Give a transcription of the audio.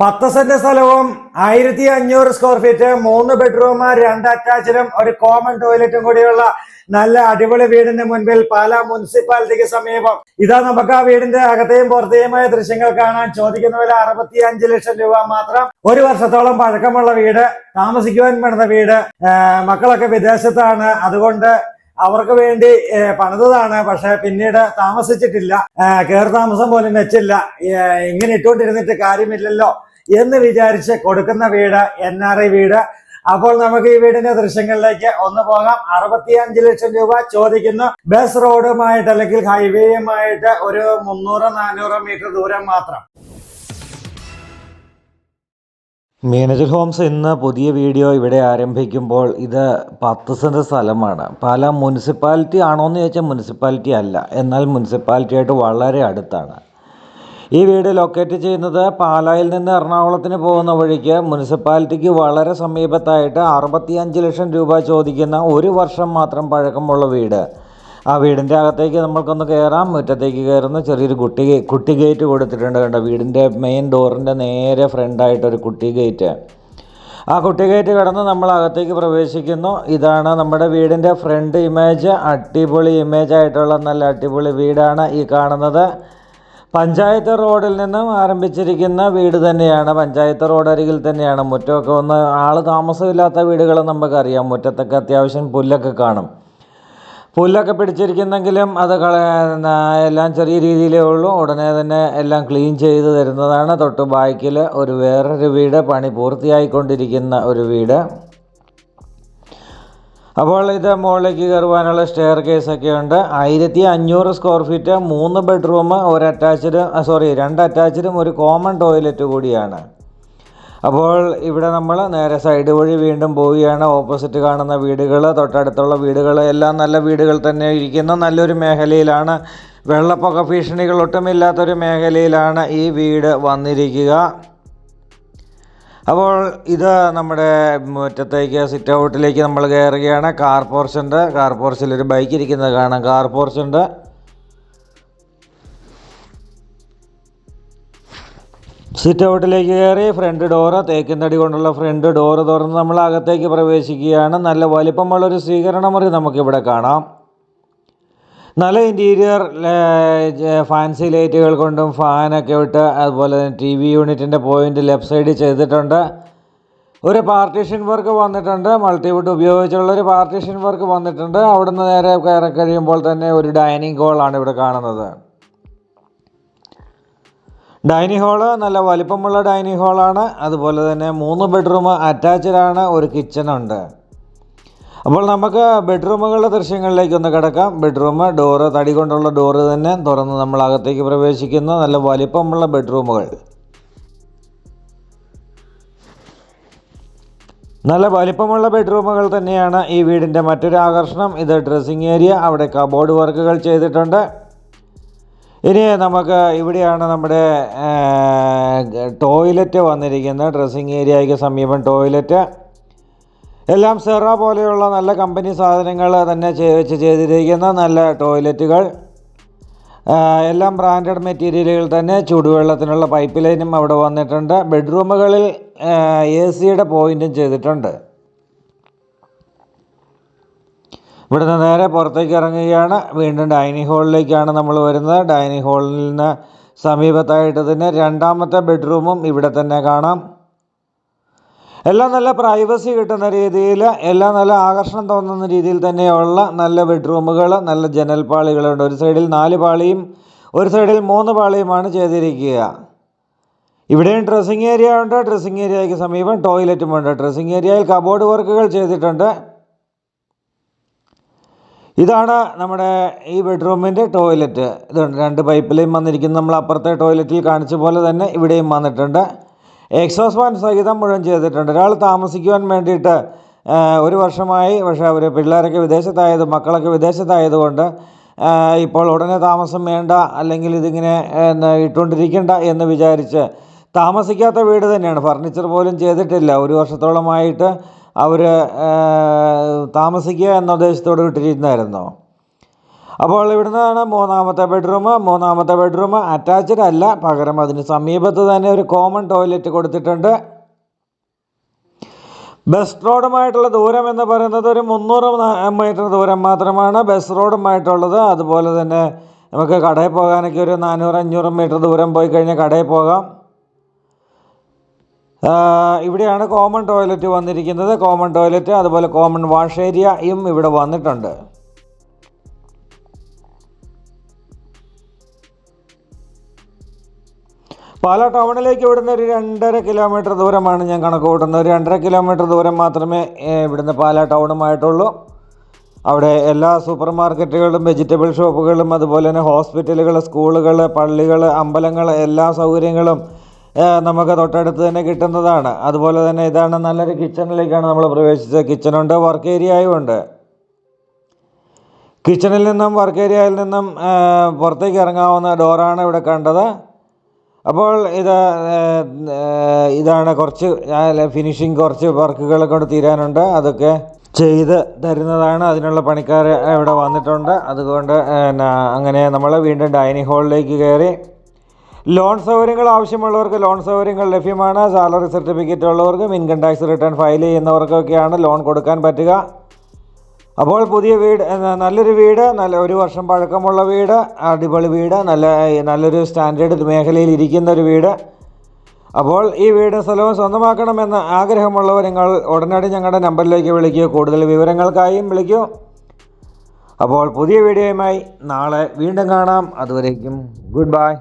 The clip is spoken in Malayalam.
പത്ത് സെന്റ് സ്ഥലവും ആയിരത്തി അഞ്ഞൂറ് സ്ക്വയർ ഫീറ്റ് മൂന്ന് ബെഡ്റൂം രണ്ട് അറ്റാച്ചിലും ഒരു കോമൺ ടോയ്ലറ്റും കൂടിയുള്ള നല്ല അടിപൊളി വീടിന്റെ മുൻപിൽ പാലാ മുനിസിപ്പാലിറ്റിക്ക് സമീപം. ഇതാ നമുക്ക് ആ വീടിന്റെ അകത്തെയും പുറത്തെയുമായ ദൃശ്യങ്ങൾ കാണാൻ ചോദിക്കുന്ന വില അറുപത്തി അഞ്ച് ലക്ഷം രൂപ മാത്രം. ഒരു വർഷത്തോളം പഴക്കമുള്ള വീട് താമസിക്കുവാൻ പണിത വീട് മക്കളൊക്കെ വിദേശത്താണ്. അതുകൊണ്ട് അവർക്ക് വേണ്ടി പണിതതാണ്. പക്ഷെ പിന്നീട് താമസിച്ചിട്ടില്ല. ആ, കയറി താമസം പോലും വെച്ചില്ല. ഇങ്ങനെ ഇട്ടുകൊണ്ടിരുന്നിട്ട് കാര്യമില്ലല്ലോ. എന്ന് വിചാരിച്ച് കൊടുക്കുന്ന വീട് എൻ ആർ ഐ വീട്. അപ്പോൾ നമുക്ക് ഈ വീടിന്റെ ദൃശ്യങ്ങളിലേക്ക് ഒന്ന് പോകാം. അറുപത്തിയഞ്ച് ലക്ഷം രൂപ ചോദിക്കുന്നു. ബസ് റോഡുമായിട്ട് അല്ലെങ്കിൽ ഹൈവേയുമായിട്ട് ഒരു മുന്നൂറ് നാനൂറ് മീറ്റർ ദൂരം മാത്രം. മീനജ് ഹോംസ് എന്ന പുതിയ വീഡിയോ ഇവിടെ ആരംഭിക്കുമ്പോൾ ഇത് പത്ത് സെന്റ് സ്ഥലമാണ്. പല മുനിസിപ്പാലിറ്റി ആണോ എന്ന് ചോദിച്ചാൽ മുനിസിപ്പാലിറ്റി അല്ല. എന്നാൽ മുനിസിപ്പാലിറ്റിയായിട്ട് വളരെ അടുത്താണ്. ഈ വീട് ലൊക്കേറ്റ് ചെയ്യുന്നത് പാലായിൽ നിന്ന് എറണാകുളത്തിന് പോകുന്ന വഴിക്ക് മുനിസിപ്പാലിറ്റിക്ക് വളരെ സമീപത്തായിട്ട് അറുപത്തിയഞ്ച് ലക്ഷം രൂപ ചോദിക്കുന്ന ഒരു വർഷം മാത്രം പഴക്കമുള്ള വീട്. ആ വീടിന്റെ അകത്തേക്ക് നമ്മൾക്കൊന്ന് കയറാം. മുറ്റത്തേക്ക് കയറുന്ന ചെറിയൊരു കുട്ടി കുട്ടി ഗേറ്റ് കൊടുത്തിട്ടുണ്ട് കണ്ടോ? വീടിന്റെ മെയിൻ ഡോറിന്റെ നേരെ ഫ്രണ്ടായിട്ടൊരു കുട്ടി ഗേറ്റ്. ആ കുട്ടി ഗേറ്റ് കടന്ന് നമ്മൾ അകത്തേക്ക് പ്രവേശിക്കുന്നു. ഇതാണ് നമ്മുടെ വീടിന്റെ ഫ്രണ്ട് ഇമേജ്. അടിപൊളി ഇമേജ് ആയിട്ടുള്ള നല്ല അടിപൊളി വീടാണ് ഈ കാണുന്നത്. പഞ്ചായത്ത് റോഡിൽ നിന്നും ആരംഭിച്ചിരിക്കുന്ന വീട് തന്നെയാണ്. പഞ്ചായത്ത് റോഡ് അരികിൽ തന്നെയാണ്. മുറ്റമൊക്കെ ഒന്ന് ആൾ താമസമില്ലാത്ത വീടുകൾ നമുക്കറിയാം. മുറ്റത്തൊക്കെ അത്യാവശ്യം പുല്ലൊക്കെ കാണും. പുല്ലൊക്കെ പിടിച്ചിരിക്കുന്നെങ്കിലും അത് എല്ലാം ചെറിയ രീതിയിലേ ഉള്ളൂ. ഉടനെ തന്നെ എല്ലാം ക്ലീൻ ചെയ്ത് തരുന്നതാണ്. തൊട്ട് ബാക്കിൽ ഒരു വേറൊരു വീട്. പണി പൂർത്തിയായിക്കൊണ്ടിരിക്കുന്ന ഒരു വീട്. അപ്പോൾ ഇത് മുകളിലേക്ക് കയറുവാനുള്ള സ്റ്റെയർ കേസൊക്കെ ഉണ്ട്. ആയിരത്തി അഞ്ഞൂറ് സ്ക്വയർ ഫീറ്റ് മൂന്ന് ബെഡ്റൂം ഒരു അറ്റാച്ച്ഡ് സോറി രണ്ട് അറ്റാച്ച്ഡും ഒരു കോമൺ ടോയ്ലറ്റ് കൂടിയാണ്. അപ്പോൾ ഇവിടെ നമ്മൾ നേരെ സൈഡ് വഴി വീണ്ടും പോവുകയാണ്. ഓപ്പോസിറ്റ് കാണുന്ന വീടുകൾ തൊട്ടടുത്തുള്ള വീടുകൾ എല്ലാം നല്ല വീടുകൾ തന്നെ ഇരിക്കുന്ന. നല്ലൊരു മേഖലയിലാണ്. വെള്ളപ്പൊക്ക ഭീഷണികൾ ഒട്ടുമില്ലാത്തൊരു മേഖലയിലാണ് ഈ വീട് വന്നിരിക്കുക. അപ്പോൾ ഇത് നമ്മുടെ മുറ്റത്തേക്ക് സിറ്റ് ഔട്ടിലേക്ക് നമ്മൾ കയറുകയാണ്. കാർ പോർഷന്റെ കാർ പോർച്ചിൽ ഒരു ബൈക്ക് ഇരിക്കുന്നത് കാണാം. കാർ പോർഷന്റെ സിറ്റ് ഔട്ടിലേക്ക് കയറി ഫ്രണ്ട് ഡോറ് തേക്കിന്തടി കൊണ്ടുള്ള ഫ്രണ്ട് ഡോറ് തുറന്ന് നമ്മൾ അകത്തേക്ക് പ്രവേശിക്കുകയാണ്. നല്ല വലിപ്പമുള്ളൊരു സ്വീകരണ മുറി നമുക്കിവിടെ കാണാം. നല്ല ഇന്റീരിയർ ഫാൻസി ലൈറ്റുകൾ കൊണ്ടും ഫാനൊക്കെ ഇട്ട് അതുപോലെ തന്നെ ടി വി യൂണിറ്റിന്റെ പോയിന്റ് ലെഫ്റ്റ് സൈഡിൽ ചെയ്തിട്ടുണ്ട്. ഒരു പാർട്ടീഷൻ വർക്ക് വന്നിട്ടുണ്ട്. മൾട്ടിവുഡ് ഉപയോഗിച്ചുള്ള ഒരു പാർട്ടീഷൻ വർക്ക് വന്നിട്ടുണ്ട്. അവിടുന്ന് നേരെ കയറി കഴിയുമ്പോൾ തന്നെ ഒരു ഡൈനിങ് ഹോളാണ് ഇവിടെ കാണുന്നത്. ഡൈനിങ് ഹാൾ നല്ല വലിപ്പമുള്ള ഡൈനിങ് ഹാളാണ് അതുപോലെ തന്നെ മൂന്ന് ബെഡ്റൂം അറ്റാച്ച്ഡ് ആണ്. ഒരു കിച്ചൺ ഉണ്ട്. അപ്പോൾ നമുക്ക് ബെഡ്റൂമുകളുടെ ദൃശ്യങ്ങളിലേക്ക് ഒന്ന് കിടക്കാം. ബെഡ്റൂം ഡോറ് തടി കൊണ്ടുള്ള ഡോറ് തന്നെ തുറന്ന് നമ്മൾ അകത്തേക്ക് പ്രവേശിക്കുന്ന. നല്ല വലിപ്പമുള്ള ബെഡ്റൂമുകൾ. നല്ല വലിപ്പമുള്ള ബെഡ്റൂമുകൾ തന്നെയാണ് ഈ വീടിന്റെ മറ്റൊരു ആകർഷണം. ഇത് ഡ്രസ്സിങ് ഏരിയ. അവിടെ കബോർഡ് വർക്കുകൾ ചെയ്തിട്ടുണ്ട്. ഇനി നമുക്ക് ഇവിടെയാണ് നമ്മുടെ ടോയ്ലറ്റ് വന്നിരിക്കുന്നത്. ഡ്രസ്സിങ് ഏരിയയ്ക്ക് സമീപം ടോയ്ലറ്റ്. എല്ലാം സെറ പോലെയുള്ള നല്ല കമ്പനി സാധനങ്ങൾ തന്നെ വെച്ച് ചെയ്തിരിക്കുന്ന നല്ല ടോയ്ലറ്റുകൾ. എല്ലാം ബ്രാൻഡഡ് മെറ്റീരിയലുകൾ തന്നെ ചൂടുവെള്ളത്തിനുള്ള പൈപ്പ് ലൈനും അവിടെ വന്നിട്ടുണ്ട്. ബെഡ്റൂമുകളിൽ എ സിയുടെ പോയിന്റും ചെയ്തിട്ടുണ്ട്. ഇവിടുന്ന് നേരെ പുറത്തേക്ക് ഇറങ്ങുകയാണ്. വീണ്ടും ഡൈനിങ് ഹാളിലേക്കാണ് നമ്മൾ വരുന്നത്. ഡൈനിങ് ഹാളിൽ നിന്ന് സമീപത്തായിട്ട് തന്നെ രണ്ടാമത്തെ ബെഡ്റൂമും ഇവിടെ തന്നെ കാണാം. എല്ലാം നല്ല പ്രൈവസി കിട്ടുന്ന രീതിയിൽ എല്ലാം നല്ല ആകർഷണം തോന്നുന്ന രീതിയിൽ തന്നെയുള്ള നല്ല ബെഡ്റൂമുകൾ നല്ല ജനൽപാളികളുണ്ട് ഒരു സൈഡിൽ നാല് പാളിയും ഒരു സൈഡിൽ മൂന്ന് പാളിയുമാണ് ചെയ്തിരിക്കുക. ഇവിടെയും ഡ്രസ്സിങ് ഏരിയ ഉണ്ട്. ഡ്രസ്സിങ് ഏരിയയ്ക്ക് സമീപം ടോയ്ലറ്റും ഉണ്ട്. ഡ്രസ്സിങ് ഏരിയയിൽ കബോർഡ് വർക്കുകൾ ചെയ്തിട്ടുണ്ട്. ഇതാണ് നമ്മുടെ ഈ ബെഡ്റൂമിന്റെ ടോയ്ലറ്റ് ഇതുണ്ട്. രണ്ട് പൈപ്പിലേയും വന്നിരിക്കുന്നു. നമ്മൾ അപ്പുറത്തെ ടോയ്ലറ്റിൽ കാണിച്ച പോലെ തന്നെ ഇവിടെയും വന്നിട്ടുണ്ട്. എക്സോസ് ഫാൻ സഹിതം മുഴുവൻ ചെയ്തിട്ടുണ്ട്. ഒരാൾ താമസിക്കുവാൻ വേണ്ടിയിട്ട് ഒരു വർഷമായി പക്ഷേ അവർ പിള്ളേരൊക്കെ വിദേശത്തായത് മക്കളൊക്കെ വിദേശത്തായതുകൊണ്ട് ഇപ്പോൾ ഉടനെ താമസം വേണ്ട അല്ലെങ്കിൽ ഇതിങ്ങനെ ഇട്ടുകൊണ്ടിരിക്കേണ്ട എന്ന് വിചാരിച്ച് താമസിക്കാത്ത വീട് തന്നെയാണ്. ഫർണിച്ചർ പോലും ചെയ്തിട്ടില്ല. ഒരു വർഷത്തോളമായിട്ട് അവർ താമസിക്കുക എന്ന ഉദ്ദേശത്തോട് വിട്ടിരുന്നായിരുന്നു അപ്പോൾ ഇവിടുന്നാണ് മൂന്നാമത്തെ ബെഡ്റൂം മൂന്നാമത്തെ ബെഡ്റൂം അറ്റാച്ച്ഡ് അല്ല. പകരം അതിന് സമീപത്ത് തന്നെ ഒരു കോമൺ ടോയ്ലറ്റ് കൊടുത്തിട്ടുണ്ട്. ബസ് റോഡുമായിട്ടുള്ള ദൂരം എന്ന് പറയുന്നത് ഒരു മുന്നൂറ് മീറ്റർ ദൂരം മാത്രമാണ് ബസ് റോഡുമായിട്ടുള്ളത് അതുപോലെ തന്നെ നമുക്ക് കടയിൽ പോകാനൊക്കെ ഒരു നാനൂറ് അഞ്ഞൂറ് മീറ്റർ ദൂരം പോയി കഴിഞ്ഞാൽ കടയിൽ പോകാം. ഇവിടെയാണ് കോമൺ ടോയ്ലറ്റ് വന്നിരിക്കുന്നത്. കോമൺ ടോയ്ലറ്റ് അതുപോലെ കോമൺ വാഷ് ഏരിയയും ഇവിടെ വന്നിട്ടുണ്ട്. പാലാ ടൗണിലേക്ക് ഇവിടുന്ന് ഒരു രണ്ടര കിലോമീറ്റർ ദൂരമാണ് ഞാൻ കണക്ക് കൂട്ടുന്നത്. ഒരു രണ്ടര കിലോമീറ്റർ ദൂരം മാത്രമേ ഇവിടുന്ന് പാലാ ടൗണുമായിട്ടുള്ളൂ. അവിടെ എല്ലാ സൂപ്പർ മാർക്കറ്റുകളും വെജിറ്റബിൾ ഷോപ്പുകളും അതുപോലെ തന്നെ ഹോസ്പിറ്റലുകൾ സ്കൂളുകൾ പള്ളികൾ അമ്പലങ്ങൾ എല്ലാ സൗകര്യങ്ങളും നമുക്ക് തൊട്ടടുത്ത് തന്നെ കിട്ടുന്നതാണ്. അതുപോലെ തന്നെ ഇതാണ് നല്ലൊരു കിച്ചണിലേക്കാണ് നമ്മൾ പ്രവേശിച്ചത്. കിച്ചണുണ്ട് വർക്ക് ഏരിയയും ഉണ്ട്. കിച്ചണിൽ നിന്നും വർക്ക് ഏരിയയിൽ നിന്നും പുറത്തേക്ക് ഇറങ്ങാവുന്ന ഡോറാണ് ഇവിടെ കണ്ടത്. അപ്പോൾ ഇത് ഇതാണ് കുറച്ച് ഫിനിഷിങ് കുറച്ച് വർക്കുകൾ കൊണ്ട് തീരാനുണ്ട്. അതൊക്കെ ചെയ്ത് തരുന്നതാണ്. അതിനുള്ള പണിക്കാർ ഇവിടെ വന്നിട്ടുണ്ട്. അതുകൊണ്ട് അങ്ങനെ നമ്മൾ വീണ്ടും ഡൈനിങ് ഹാളിലേക്ക് കയറി. ലോൺ സൗകര്യങ്ങൾ ആവശ്യമുള്ളവർക്ക് ലോൺ സൗകര്യങ്ങൾ ലഭ്യമാണ്. സാലറി സർട്ടിഫിക്കറ്റ് ഉള്ളവർക്കും ഇൻകം ടാക്സ് റിട്ടേൺ ഫയൽ ചെയ്യുന്നവർക്കൊക്കെയാണ് ലോൺ കൊടുക്കാൻ പറ്റുക. അപ്പോൾ പുതിയ വീട് നല്ലൊരു വീട് നല്ല ഒരു വർഷം പഴക്കമുള്ള വീട് അടിപൊളി വീട് നല്ല നല്ലൊരു സ്റ്റാൻഡേർഡ് മേഖലയിൽ ഇരിക്കുന്ന ഒരു വീട്. അപ്പോൾ ഈ വീടും സ്ഥലവും സ്വന്തമാക്കണമെന്ന് ആഗ്രഹമുള്ളവർ നിങ്ങൾ ഉടനടി ഞങ്ങളുടെ നമ്പറിലേക്ക് വിളിക്കൂ. കൂടുതൽ വിവരങ്ങൾക്കായും വിളിക്കൂ. അപ്പോൾ പുതിയ വീഡിയോയുമായി നാളെ വീണ്ടും കാണാം. അതുവരേക്കും ഗുഡ് ബൈ.